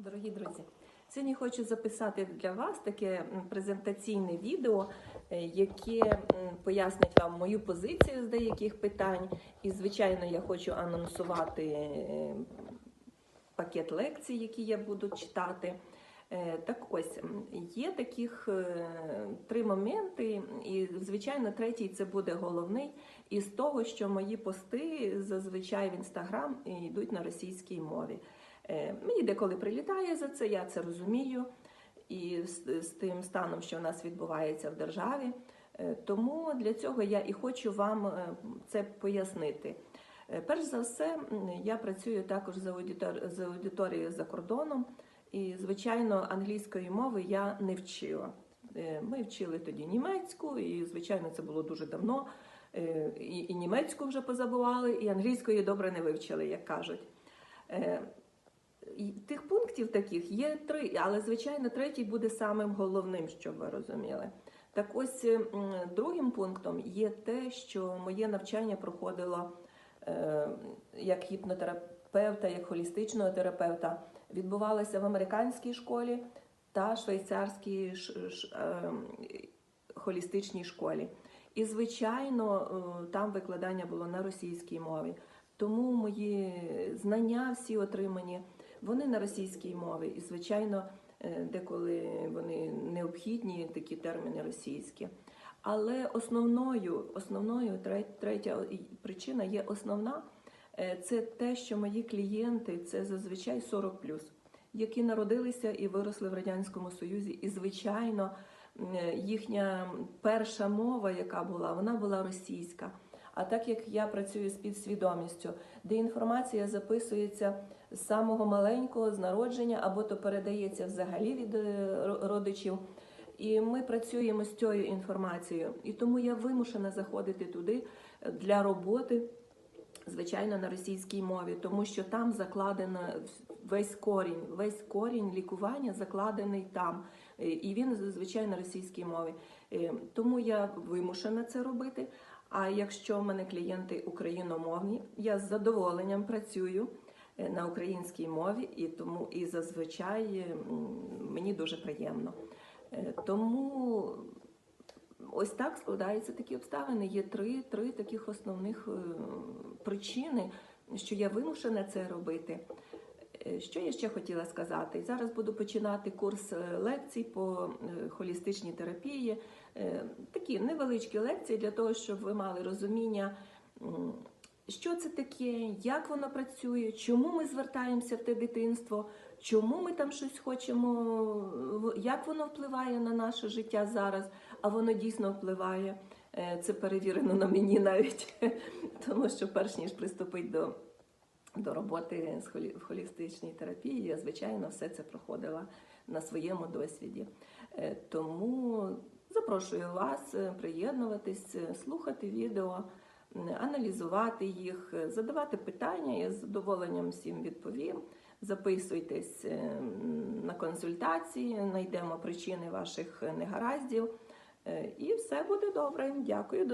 Дорогі друзі, сьогодні хочу записати для вас таке презентаційне відео, е, яке пояснить вам мою позицію з деяких питань. І, звичайно, я хочу анонсувати е, пакет лекцій, які я буду читати. Е, Так ось є таких три моменти, і звичайно, третій це буде головний із того, що мої пости зазвичай в інстаграм йдуть на російській мові. Е, Мені деколи прилітає за це, я це розумію. І з, з тим станом, що в нас відбувається в державі. Е, Тому для цього я і хочу вам е, це пояснити. Перш за все, я працюю також за, аудитор... за аудиторією за кордоном, і, звичайно, англійської мови я не вчила. Ми вчили тоді німецьку, і, звичайно, це було дуже давно. І, і німецьку вже позабували, і англійської добре не вивчили, як кажуть. Тих пунктів таких є три, але звичайно, третій буде самим головним, щоб ви розуміли. Так ось другим пунктом є те, що моє навчання проходило е, як гіпнотерапевта, як холістичного терапевта, відбувалося в американській школі та швейцарській ш- ш- е, холістичній школі. І, звичайно, е, там викладання було на російській мові. Тому мої знання всі отримані, вони на російській мові. І, звичайно, е, деколи вони необхідні, такі терміни російські. Але основною, основною третя причина є основна. Е, Це те, що мої клієнти це зазвичай 40 які народилися і виросли в радянському союзі, і звичайно, їхня перша мова, яка була, вона була російська. А так як я працюю з підсвідомістю, де інформація записується з самого маленького, з народження, або то передається взагалі від е, родичів. І ми працюємо з цією інформацією. І тому я вимушена заходити туди для роботи, звичайно, на російській мові, тому що там закладено весь корінь, весь корінь лікування закладений там. Е, І він зазвичай на російській мові. Е, Тому я вимушена це робити. А якщо в мене клієнти україномовні, я з задоволенням працюю е, на українській мові, і тому і зазвичай е, мені дуже приємно. Е, Тому ось так складаються такі обставини. Є три, три таких основних е, причини, що я вимушена це робити. Е, Що я ще хотіла сказати? Зараз буду починати курс е, лекцій по е, холістичній терапії. Е, Такі невеличкі лекції для того, щоб ви мали розуміння, що це таке, як воно працює, чому ми звертаємося в те дитинство, чому ми там щось хочемо, як воно впливає на наше життя зараз, а воно дійсно впливає. Е, Це перевірено на мені навіть, тому що перш ніж приступити до до роботи в холістичній терапії, я, звичайно, все це проходила на своєму досвіді. Е, Тому запрошую вас е, приєднуватись, слухати відео, аналізувати їх, задавати питання. Я з задоволенням всім відповім. Записуйтесь е, на консультації, знайдемо причини ваших негараздів, е, і все буде добре. Дякую.